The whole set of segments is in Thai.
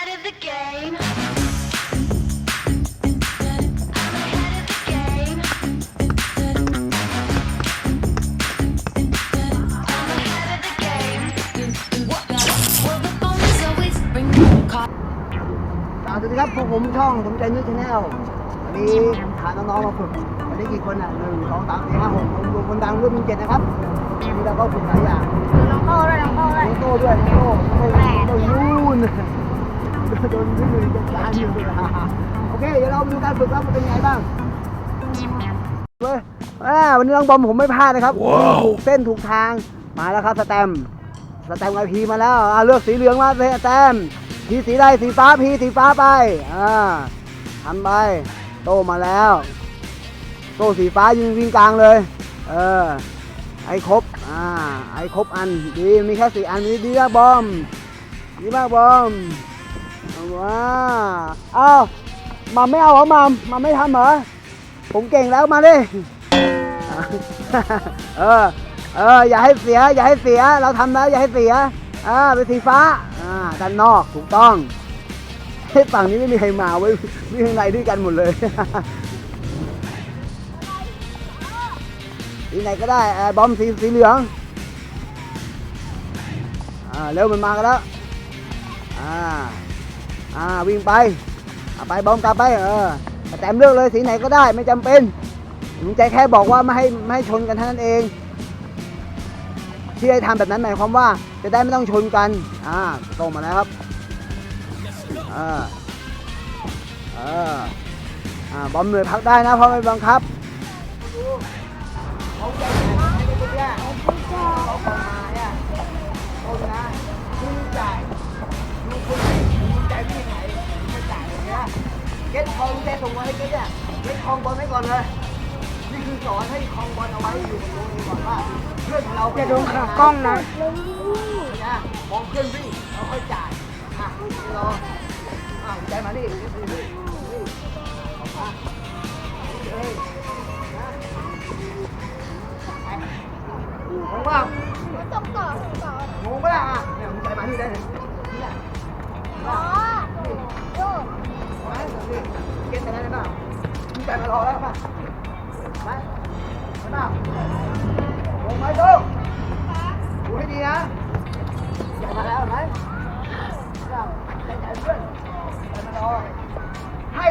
ahead of the game. I'm ahead of the game. I'm ahead of the game. Well, the phone is always ringing. Call สวัสดีครับพวกผมช่องสมใจนิวชาแนลวันนี้พาน้องๆมาฝึกวันนี้กี่คนอะหนึ่งสองสามสี่ห้าหกรวมคนดังรุ่นเจ็ดนะครับวันนี้เราก็ฝึกหลายอย่างน้องโตด้วยน้องโตด้วยน้องโต้ด้วยน้องโต้น้องโต้น้องโต้นู่น โดนที่มือจะร้านอยู่โอเค เดี๋ยวเรามาดูการฝึกว่ามันเป็นยังไงบ้างเว้ยอ่าวันนี้น้องบอมผมไม่พลาดนะครับ ถูกเส้นถูกทาง มาแล้วครับสแตมป์สแตมป์ไอพีมาแล้วอ่าเลือกสีเหลืองมาสแตมป์พีสีใดสีฟ้าพีสีฟ้าไป อ่าทำไป โตมาแล้ว โตสีฟ้ายืนวิ่งกลางเลย เออ ไอ้ครบ อ่า ไอ้ครบอัน ดี มีแค่สี่อันนี้ดีมากบอม ดีมากบอมเอา ว้าเอ้ามาไม่เอาเหรอมามมาไม่ทำเหรอ ผมเก่งแล้วมาดิ เออ เออ อย่าให้เสีย อย่าให้เสีย เราทำแล้ว อย่าให้เสีย อ่า เป็นสีฟ้า อ่า ด้านนอก ถูกต้องเฮ้ยฝั่งนี้ไม่มีใครมาเว้วิ่งข้างในด้วยกันหมดเลยสีไหนก็ได้เอ่อบอมสีสีเหลือง อ่า เร็วมันมากันแล้ว อ่า อ่าวิ่งไปไปบอมกลับไปเออแต้มเลือกเลยสีไหนก็ได้ไม่จำเป็นลุงใจแค่บอกว่าไม่ให้ไม่ให้ชนกันเท่านั้นเอง ที่ให้ทำแบบนั้นหมายความว่าจะได้ไม่ต้องชนกัน อ่าตรงมาแล้วครับอ่าเอออ่าบอมเหนื่อยพักได้นะเพราะไม่บังคับ ทองเจ๊ส่งมาให้เก็ตเนี่ยเก็ตทองบอลไว้ก่อนเลย นี่คือสอนให้คองบอลเอาไว้อยู่ตรงนี้ก่อนว่าเพื่อนของเราอย่าโดนขากล้องนะ นะมองเพื่อนวิ่งเราค่อยจ่ายอะรออะใจมาดินี่นี่นี่ออกมาเฮ้ยนะไปงงเปล่าส่งต่อส่งต่องงปะล่ะอะเนี่ยมึงใจมาที่ได้เลย ใจมารอแล้วป่ะไปไปเปล่างงไหมตุ๊กดูให้ดีนะใจมาแล้วเห็นไหมเอาใจใจเพื่อนใจมารอให้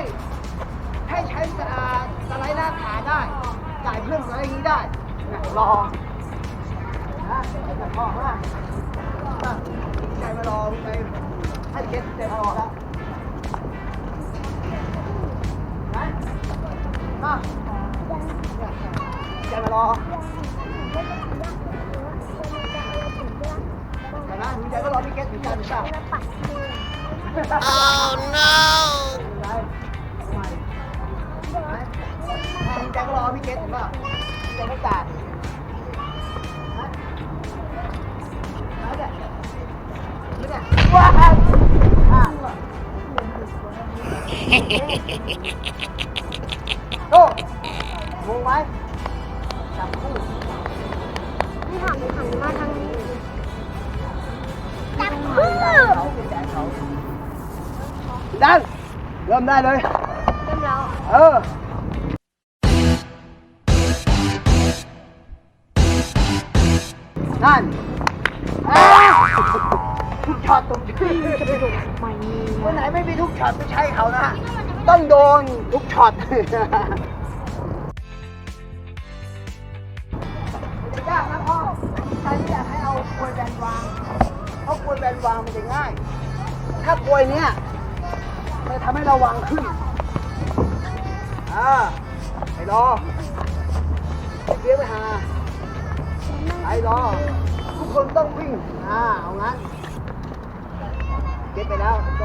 ให้ใช้สลาสไลด์หน้าขาได้จ่ายเพื่อนสไลด์อย่างนี้ได้รอนะใจะพอมาใจมารอไปให้เก็ตใจมารอแล้ว ใจมารอเห็นไหมมีใจก็รอพี่เก็ตถึงใจถึงจ้า Oh no มึงใจก็รอพี่เกตเห็นป่ะมึงใจไม่จ่ายฮะแล้วเนี่ยวเนี่ยว้าวอะโต้งงไหม จับคู่นี่หันหันมาทางนี้จับเฮ้ดันเริ่มได้เลย เริ่มแล้วเออนั่นทุกช็อตตรงชื่อไม่วันไหนไม่มีทุกช็อตไม่ใช่เขานะ ต้องโดนทุกช็อต ยากนะพ่อใครไม่อยากให้เอากลวยแบนวาง เพราะกลวยแบนวางมันจะง่าย ถ้ากลวยเนี้ยมันจะทำให้เราวางขึ้น อ่าไปรอเลี้ยงไปหาไปรอ ทุกคนต้องวิ่ง อ่า เอางั้น เก็บไปแล้วโต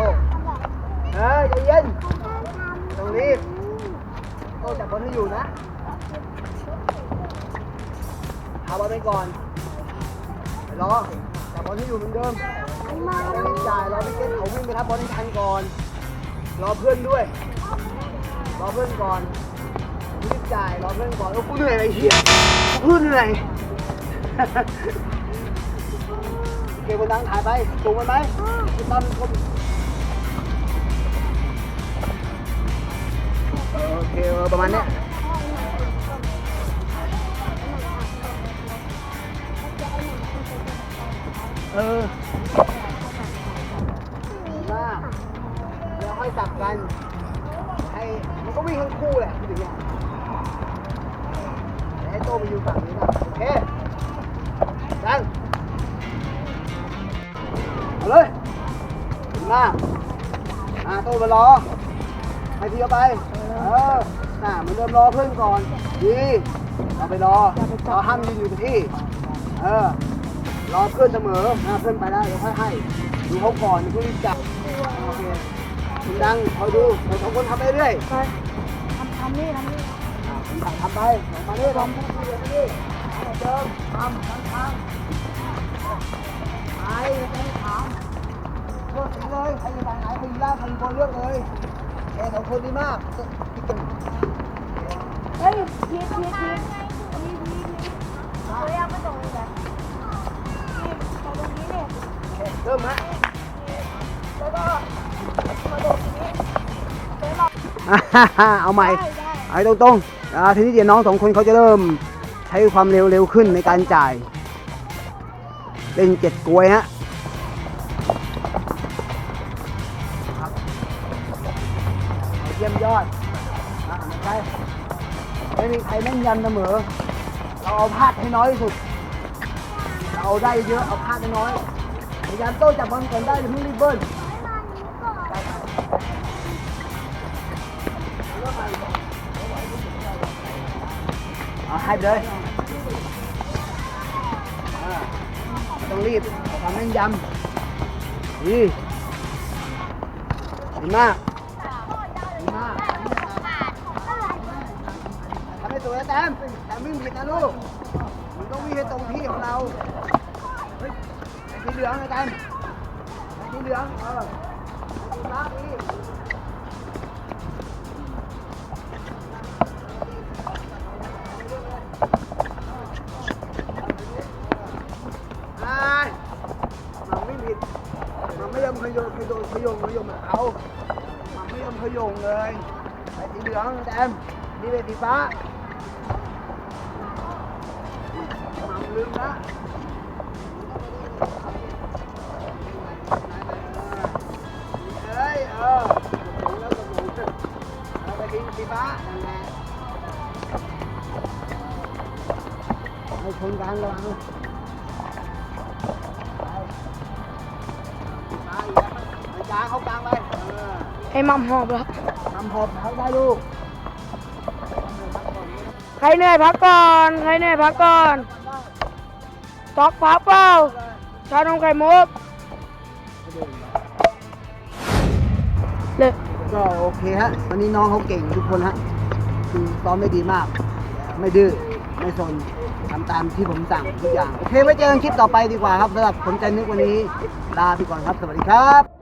เฮ้ยใจเย็นต้องรีบโตจับบอลให้อยู่นะ เอาบอลไปก่อนรอแต่บอลที่อยู่เหมือนเดิมไม่จ่ายรอไปเก็ตเขาวิ่งไปรับบอลให้ทันก่อน รอเพื่อนด้วย รอเพื่อนก่อนรีบจ่ายรอเพื่อนก่อนโอ้กูเหนื่อยไลเฮียกูเหนื่อยเก็บบนดังถ่ายไปสูงมันไหมคุณตั้มคมโอเคประมาณนี้ เออดีมากเดี๋ยวค่อยสับกันให้มันก็วิ่งทั้งคู่แหละถึงเนี่ยเดี๋ยวให้โต้มาอยู่ฝั่งนี้นะโอเคดังเอาเลยมาอ่าโตมารอให้พี่เอาไป เออน่ะเหมือนเดิมรอเพื่อนก่อน ดี เราไปรอเราห้ามยืนอยู่กับที่ เออ รอเพื่อนเสมอนะเพื่อนไปแล้วเดี๋ยวค่อยให้ ดูเขาก่อนอย่าเพิ่งรีบจับโอเคคุณดังคอยดูเราสองคนทำไปเรื่อยทำทำนี่ทำนี่อ่าคุณทำทำไปมาเรื่อยทำไปเรื่อยเรื่อยเหมือนเดิมทำทำทำไปไม่ต้องถามเลือกสีเลยใครจะไปไหนใครอยู่ล่างใครอยู่บนเลือกเลยเอ้สองคนดีมากเฮ้ยพีทพีทพีทพีทพีทเราอยากไปตรง เริ่มฮะแล้วก็มาตรงนี้แล้วเราเอาใหม่ได้ได้เอาให้ตรงๆอ่าทีนี้เดี๋ยวน้องสองคนเขาจะเริ่มใช้ความเร็วเร็วขึ้นในการจ่าย เล่นเจ็ดกลวยฮะครับเยี่ยมยอดอ่าไม่ใช่ไม่มีใครแม่นยำเสมอ เราเอาพลาดให้น้อยที่สุด เราเอาได้เยอะเอาพลาดให้น้อย พยายามโต้จับบอลก่อนได้อย่าเพิ่งรีบเบิ้ลเอาให้ไปเลยต้องรีบทำแม่นยำดีดีมากดีมากทำให้สวยแต้มแต่วิ่งผิดนะลูกมันต้องวิ่งให้ตรงที่ของเรา สีเหลืองนะแต้มไอ้สีเหลืองเออไอ้สีฟ้าดีไมันไม่ผิดมันไม่ยอมขยงขยงขยงขยงเอามันไม่ยอมขยงเลยไอ้สีเหลืองแดมนี่เป็นสีฟ้ามันลืมนะ เอ้ยเออตกลงแล้วตกลงเอาไปกินสีฟ้านั่นแหละให้ชนกันระวังไปกลางเขากลางไปเออไอ้มัมหอบแล้วทำหอบเขาได้ลูกใครเหนื่อยพักก่อน ใครเหนื่อยพักก่อนตอกพักเปล่า ชานมไข่มุกเลยก็โอเคฮะ วันนี้น้องเขาเก่งทุกคนฮะคือซ้อมได้ดีมาก ไม่ดื้อ ไม่สนทำตามที่ผมสั่งทุกอย่าง โอเคไว้เจอกันคลิปต่อไปดีกว่าครับสำหรับผมใจนึกวันนี้ ลาไปก่อนครับ สวัสดีครับ